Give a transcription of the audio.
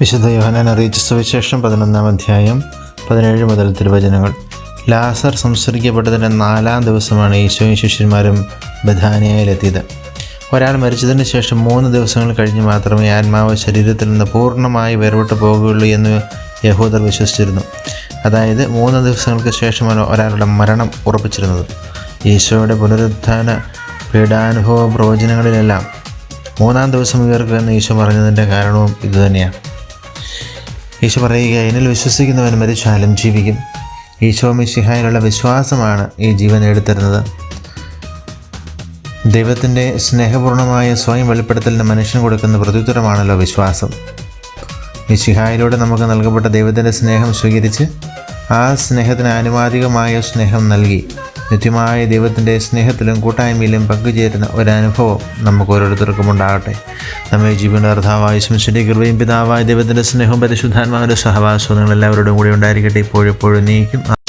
വിശുദ്ധ യോഹനാൻ അറിയിച്ച സുവിശേഷം പതിനൊന്നാം അധ്യായം പതിനേഴ് മുതൽ തിരുവചനങ്ങൾ. ലാസർ സംസ്കരിക്കപ്പെട്ടതിന്റെ നാലാം ദിവസമാണ് ഈശോയും ശിഷ്യന്മാരും ബഥാനിയയിലെത്തിയത്. ഒരാൾ മരിച്ചതിന് ശേഷം മൂന്ന് ദിവസങ്ങൾ കഴിഞ്ഞ് മാത്രമേ ആത്മാവ് ശരീരത്തിൽ നിന്ന് പൂർണമായി വേർപെട്ട് പോകുകയുള്ളൂ എന്ന് യഹൂദർ വിശ്വസിച്ചിരുന്നു. അതായത് മൂന്ന് ദിവസങ്ങൾക്ക് ശേഷമാണ് ഒരാളുടെ മരണം ഉറപ്പിച്ചിരുന്നത്. ഈശോയുടെ പുനരുത്ഥാന പീഡാനുഭവ പ്രവചനങ്ങളിലെല്ലാം മൂന്നാം ദിവസം ഉയർക്കുക എന്ന് ഈശോ പറഞ്ഞതിന്റെ കാരണവും ഇതുതന്നെയാണ് ഈശോ പറയുക എന്നിൽ വിശ്വസിക്കുന്നവൻ മരിച്ചാലും ജീവിക്കും. ഈശോ മിശിഹായിലുള്ള വിശ്വാസമാണ് ഈ ജീവൻ എടുത്തിരുന്നത്. ദൈവത്തിന്റെ സ്നേഹപൂർണമായ സ്വയം വെളിപ്പെടുത്തലിന് മനുഷ്യന് കൊടുക്കുന്ന പ്രത്യുത്തരമാണല്ലോ വിശ്വാസം. മിശിഹായിലൂടെ നമുക്ക് നൽകപ്പെട്ട ദൈവത്തിന്റെ സ്നേഹം സ്വീകരിച്ച് ആ സ്നേഹത്തിന് ആനുപാതികമായ സ്നേഹം നൽകി നിത്യമായ ദൈവത്തിന്റെ സ്നേഹത്തിലും കൂട്ടായ്മയിലും പങ്കുചേരുന്ന ഒരനുഭവം നമുക്ക് ഓരോരുത്തർക്കും ഉണ്ടാകട്ടെ. നമ്മെ ജീവന്റെ അർത്ഥാവായ ശംശന്റെ കൃപയും പിതാവായ ദൈവത്തിന്റെ സ്നേഹവും പരിശുദ്ധാത്മാവിന്റെ സഹവാസവും നിങ്ങൾ എല്ലാവരോടും കൂടി ഉണ്ടായിരിക്കട്ടെ. ഇപ്പോഴെപ്പോഴും നീക്കും.